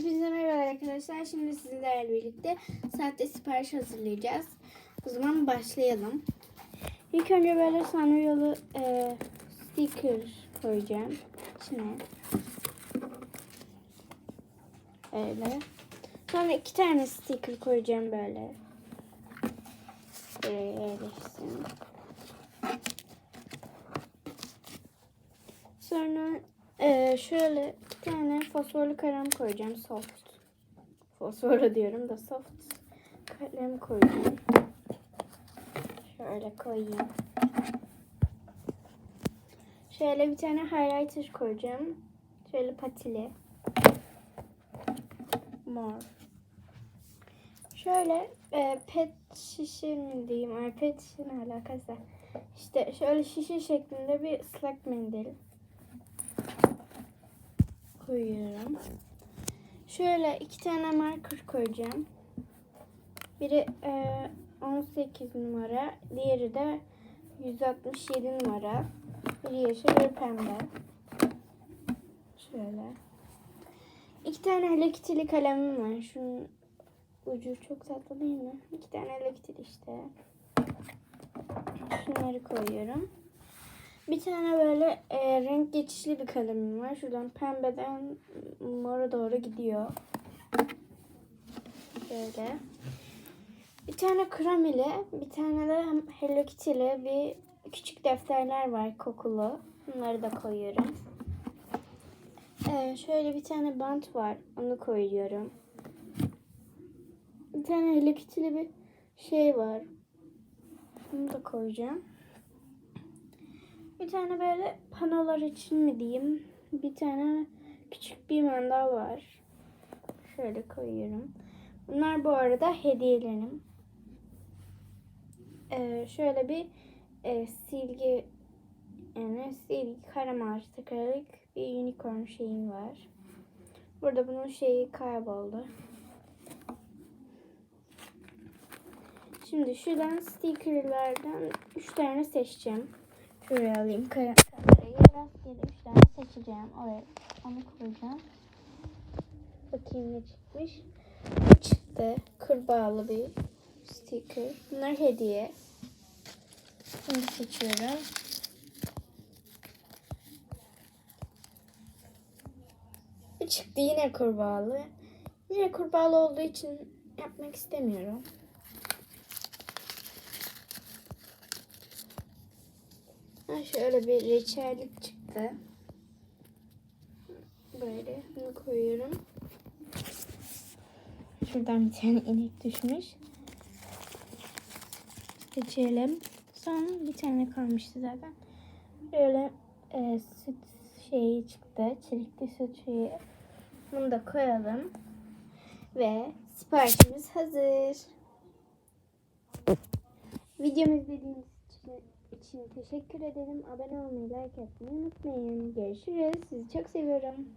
Hepinize merhaba arkadaşlar. Şimdi sizlerle birlikte sahte sipariş hazırlayacağız. O zaman başlayalım. İlk önce böyle sanriyalı e, sticker koyacağım içine. Öyle. Sonra iki tane sticker koyacağım böyle. Buraya yerleşsin. Sonra e, şöyle bir tane fosforlu kalem koyacağım. Soft. Fosforlu diyorum da soft kalem koyacağım. Şöyle koyayım. Şöyle bir tane highlighter koyacağım. Şöyle patili. Mor. Şöyle e, pet şişe mi diyeyim? Ay pet şişe ne alakası? İşte şöyle şişe şeklinde bir ıslak mendil koyuyorum. Şöyle iki tane marker koyacağım. Biri e, 18 numara, diğeri de 167 numara. Biri yeşil, biri pembe. Şöyle. İki tane Hello kalemim var. Şunun ucu çok tatlı değil mi? İki tane Hello işte. Şunları koyuyorum. Bir tane böyle e, renk geçişli bir kalemim var. Şuradan pembeden mora doğru gidiyor. Böyle. Bir tane krem ile bir tane de Hello Kitty ile bir küçük defterler var kokulu. Bunları da koyuyorum. Ee, şöyle bir tane bant var. Onu koyuyorum. Bir tane Hello Kitty'li bir şey var. Bunu da koyacağım. Bir tane böyle panolar için mi diyeyim? Bir tane küçük bir mandal var. Şöyle koyuyorum. Bunlar bu arada hediyelerim. Ee, şöyle bir e, silgi yani silgi ağacı takarak bir unicorn şeyim var. Burada bunun şeyi kayboldu. Şimdi şuradan stickerlardan 3 tane seçeceğim. Şuraya alayım kamerayı. Rastgele 3 tane seçeceğim. Oraya onu koyacağım. Bakayım ne çıkmış. Bu çıktı. Kurbağalı bir sticker. Bunlar hediye. Bunu seçiyorum. Bu çıktı yine kurbağalı. Yine kurbağalı olduğu için yapmak istemiyorum. Şöyle bir reçellik çıktı. Böyle bunu koyuyorum. Şuradan bir tane inek düşmüş. Seçelim. Son bir tane kalmıştı zaten. Böyle e, süt şeyi çıktı. Çelikli süt şeyi. Bunu da koyalım. Ve siparişimiz hazır. Videomu izlediğiniz için için teşekkür ederim. Abone olmayı, like etmeyi unutmayın. Görüşürüz. Sizi çok seviyorum.